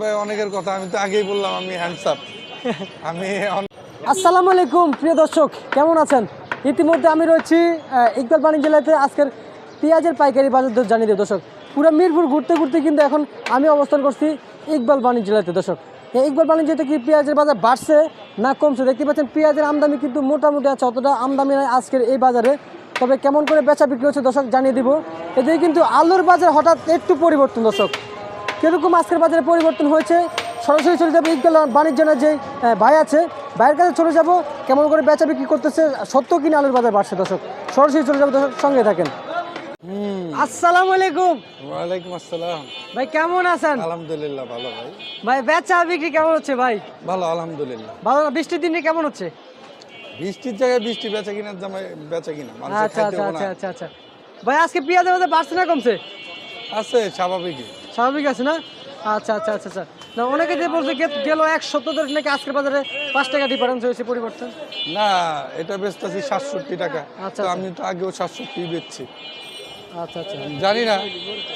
ভাই, অনেকের কথা আমি তো আগেই বললাম, আমি হ্যান্ডসাপ আমি আসসালামু আলাইকুম, প্রিয় দর্শক, কেমন আছেন? ইতিমধ্যে আমি রয়েছি ইকবাল বাণিজ্য জেলাতে আজকের পেঁয়াজের পাইকারি বাজার দর জানিয়ে দিই দর্শক। পুরো মিরপুর ঘুরতে ঘুরতে কিন্তু এখন আমি অবস্থান করছি ইকবাল বাণিজ্য জেলাতে, দর্শক। এই ইকবাল বাণিজ্য জেলাতে কি পেঁয়াজের বাজার বাড়ছে না কমছে, দেখতে পাচ্ছেন পেঁয়াজের আমদানি কিন্তু মোটামুটি আছে, অতটা আমদানি নয় আজকের এই বাজারে। তবে কেমন করে বেচা বিক্রি হচ্ছে, দর্শক, জানিয়ে দিব। এদিকে কিন্তু আলুর বাজার হঠাৎ একটু পরিবর্তন, দর্শক। কীরকম আজকের বাজারে পরিবর্তন হয়েছে? সরাসরি চলে যাব ইকবাল বাণিজ্যের যে ভাই আছে। ভাইয়ের কাছে চলে যাব কেমন করে বেচা বিক্রি করতেছে সত্য কিনা আলুর বাজার বাড়ছে দর্শক? সরাসরি চলে যাব দর্শক সঙ্গে থাকেন। আসসালামু আলাইকুম। ওয়ালাইকুম আসসালাম। ভাই কেমন আছেন? আলহামদুলিল্লাহ ভালো ভাই। ভাই বেচা বিক্রি কেমন হচ্ছে ভাই? ভালো আলহামদুলিল্লাহ। ভালো না? বৃষ্টির দিনে কেমন হচ্ছে? বৃষ্টির জায়গায় বৃষ্টি বেচা কিনার জামাই বেচা কিনা। আচ্ছা আচ্ছা আচ্ছা আচ্ছা আচ্ছা। ভাই আজকে পেঁয়াজের বাজার বাড়ছে না কমছে? আছে স্বাভাবিকই। স্বাভাবিক আছে না? আচ্ছা আচ্ছা আচ্ছা আচ্ছা। না অনেকে যে বলছে গেল এক সপ্তাহ ধরে নাকি আজকের বাজারে পাঁচ টাকা ডিফারেন্স হয়েছে পরিবর্তন। না এটা বেচতেছি সাতষট্টি টাকা। আচ্ছা, তো আচ্ছা। আমি তো আগেও সাতষট্টি বেচছি। আচ্ছা আচ্ছা। জানি না।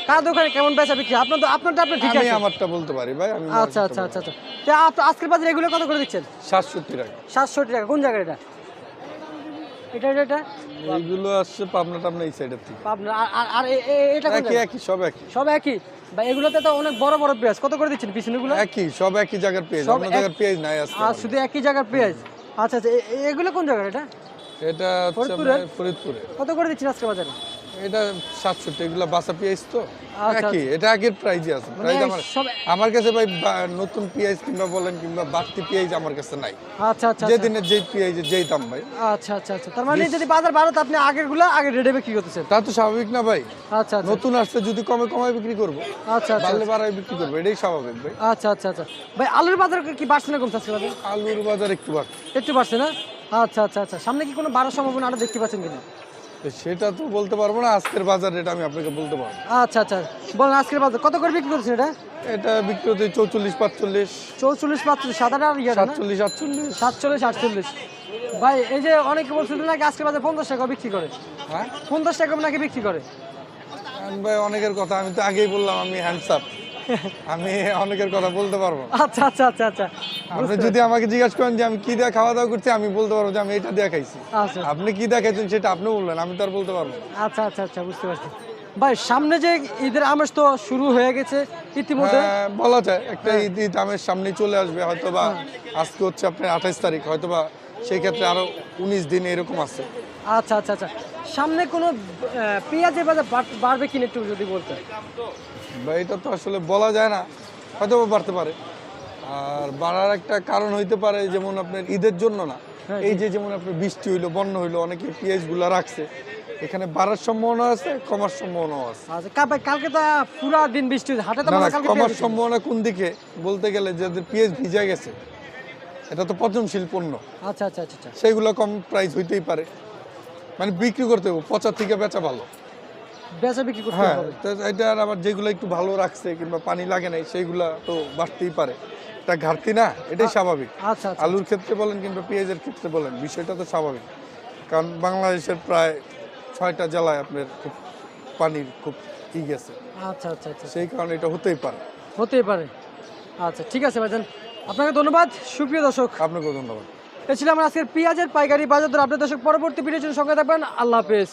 কার দোকানে কেমন বেচা বিক্রি? আপনার তো আপনারটা আপনি ঠিক আমি আছে। আমারটা বলতে পারি ভাই আমি আচ্ছা আচ্ছা আচ্ছা আচ্ছা। আজকের বাজারে এগুলো কত করে দিচ্ছেন? সাতষট্টি টাকা। সাতষট্টি টাকা। কোন জায়গায় এটা? এটা এটা এটা? এইগুলো আসছে পাবনা টাবনা এই সাইডের থেকে। পাবনা আর- আর এটা একই একই সব একই। সব একই? এগুলোতে তো অনেক বড় বড় পেঁয়াজ। কত করে দিচ্ছেন পিছনেগুলো? একই সব একই জায়গার পেঁয়াজ। অন্য জায়গার পেঁয়াজ নাই আসছে আর শুধু একই জায়গার পেঁয়াজ? আচ্ছা আচ্ছা এগুলো কোন জায়গার এটা? এটা ফরিদপুরে ফরিদপুরে কত করে দিচ্ছেন আজকে বাজারে? এটা সাতষট্টি এগুলো বাসা পেঁয়াজ তো? আচ্ছা, একই এটা আগের প্রাইজে আছে। মানে প্রাইজ আমার আমার কাছে ভাই নতুন পেঁয়াজ কিংবা বলেন কিংবা বাড়তি আমার কাছে নাই। আচ্ছা আচ্ছা যে আচ্ছা। দিনের যেই দাম ভাই। আচ্ছা আচ্ছা আচ্ছা। তার মানে যদি বাজার আপনি আগেরগুলো আগে রেডে বিক্রি করতেছেন। তা তো স্বাভাবিক না ভাই। আচ্ছা আচ্ছা। নতুন আসছে যদি কমে কমায় বিক্রি করব। আচ্ছা আচ্ছা বাড়লে বাড়ায় বিক্রি করব এটাই স্বাভাবিক ভাই। আচ্ছা আচ্ছা আচ্ছা। ভাই আলুর বাজার কি বাড়ছে না কমছে আলুর বাজার একটু বাড়ছে। একটু বাড়ছে না? আচ্ছা আচ্ছা আচ্ছা। সামনে কি কোনো বাড়ার সম্ভাবনা আরও দেখতে পাচ্ছেন কিনা? সেটা তো বলতে পারব না আজকের বাজার রেট আমি আপনাকে বলতে পারব। আচ্ছা আচ্ছা। বলেন আজকের বাজার কত করে বিক্রি করছেন এটা? এটা বিক্রি হচ্ছে চৌচল্লিশ পাঁচচল্লিশ। চৌচল্লিশ পাঁচচল্লিশ সাত আট সাতচল্লিশ আটচল্লিশ। সাতচল্লিশ আটচল্লিশ। ভাই এই যে অনেকে বলছিল নাকি আজকের বাজার পঞ্চাশ টাকা বিক্রি করে? হ্যাঁ? পঞ্চাশ টাকা নাকি বিক্রি করে? ভাই অনেকের কথা আমি তো আগেই বললাম আমি হ্যান্ডসাপ আমি অনেকের কথা বলতে পারব। আচ্ছা আচ্ছা আচ্ছা আচ্ছা। আপনি যদি আমাকে জিজ্ঞাসা করেন যে আমি কি দিয়ে খাওয়া দাওয়া করছি আমি বলতে পারব যে আমি এটা দিয়ে খাইছি। আচ্ছা। আপনি কি দিয়ে খাইছেন সেটা আপনি বললেন আমি তো আর বলতে পারব আচ্ছা আচ্ছা আচ্ছা বুঝতে পারছি। ভাই সামনে যে ঈদের আমেজ তো শুরু হয়ে গেছে ইতিমধ্যে। হ্যাঁ, বলা যায় একটা ঈদ ঈদ আমের সামনে চলে আসবে হয়তো বা আজকে হচ্ছে আপনার আঠাইশ তারিখ হয়তো বা সেই ক্ষেত্রে আরও উনিশ দিন এরকম আছে। আচ্ছা আচ্ছা আচ্ছা। সামনে কোনো পেঁয়াজের বাজার বাড়- বাড়বে কিনা একটু যদি বলতে এটা তো আসলে বলা যায় না হয়তো বাড়তে পারে। আর বাড়ার একটা কারণ হইতে পারে যেমন আপনার ঈদের জন্য না। হ্যাঁ, এই যে যেমন আপনার বৃষ্টি হইল বন্যা হইল অনেকে পেঁয়াজগুলা রাখছে। এখানে বাড়ার সম্ভাবনা আছে কমার সম্ভাবনাও আছে। আচ্ছা কালকে তো পুরা দিন বৃষ্টি হাটে তো হয় কমার সম্ভাবনা কোন দিকে? বলতে গেলে যাদের পেঁয়াজ ভিজা গেছে এটা তো পচনশীল পণ্য। আচ্ছা আচ্ছা আচ্ছা আচ্ছা। সেইগুলো কম প্রাইস হইতেই পারে। মানে বিক্রি করতে হবে পচার থেকে বেচা ভালো। বেচা বিক্রি করতে হ্যাঁ হবে। তো এটা আর আবার যেগুলো একটু ভালো রাখছে কিংবা পানি লাগে নাই সেইগুলা তো বাড়তেই পারে। এটা ঘাটতি না? এটাই স্বাভাবিক। আচ্ছা আচ্ছা আলুর ক্ষেত্রে বলেন কিংবা পেঁয়াজের ক্ষেত্রে বলেন বিষয়টা তো স্বাভাবিক। কারণ বাংলাদেশের প্রায় ছয়টা জেলায় আপনার খুব পানির খুব ই গেছে। আচ্ছা আচ্ছা আচ্ছা সেই কারণে এটা হতেই পারে। হতেই পারে। আচ্ছা ঠিক আছে ভাইজান। আপনাকে ধন্যবাদ। সুপ্রিয় দর্শক। আপনাকেও ধন্যবাদ। এ ছিল আমার আজকের পেঁয়াজের পাইকারি বাজার দর। আপনার দর্শক পরবর্তী ভিডিওর জন্য সঙ্গে থাকবেন। আল্লাহ হাফেজ।